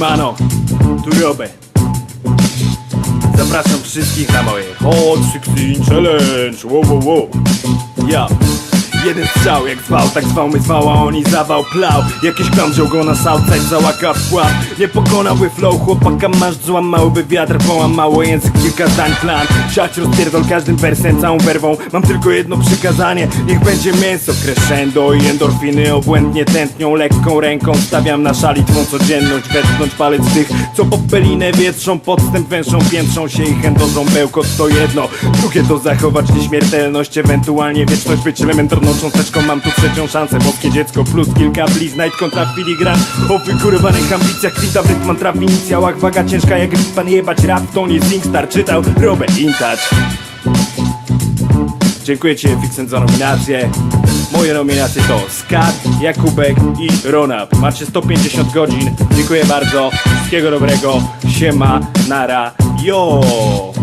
Siemano, tu Robę. Zapraszam wszystkich na moje Hot 16 Challenge. Wow, wow, wow. Ja. Jeden strzał jak zwał, tak zwał mnie zwał, a oni zawał plał. Jakiś klam wziął go na Southside, załaka w Nie pokonałby flow, chłopaka masz złamałby wiatr Połamało język, kilka zdań plan. Siać rozpierdol każdym wersem, całą werwą. Mam tylko jedno przykazanie, niech będzie mięso Crescendo i endorfiny obłędnie tętnią. Lekką ręką stawiam na szali twą codzienność Wetknąć palec tych, co popelinę wietrzą Podstęp węszą, piętrzą się i chętozą Bełkot to jedno, drugie to zachować nieśmiertelność Ewentualnie wieczność być elementarną cząsteczką Mam tu trzecią szansę, boskie dziecko plus kilka bliz Night kontra filigran o wykurowanych ambicjach Kwita w rytm traf w inicjałach Waga ciężka jak pan jebać rap w tonie Zingstar czytał Robert Intouch Dziękuję Ci Fixen za nominację. Moje nominacje to Skat, Jakubek i Ronald. Macie 150 godzin. Dziękuję bardzo. Wszystkiego dobrego. Siema, nara, yo!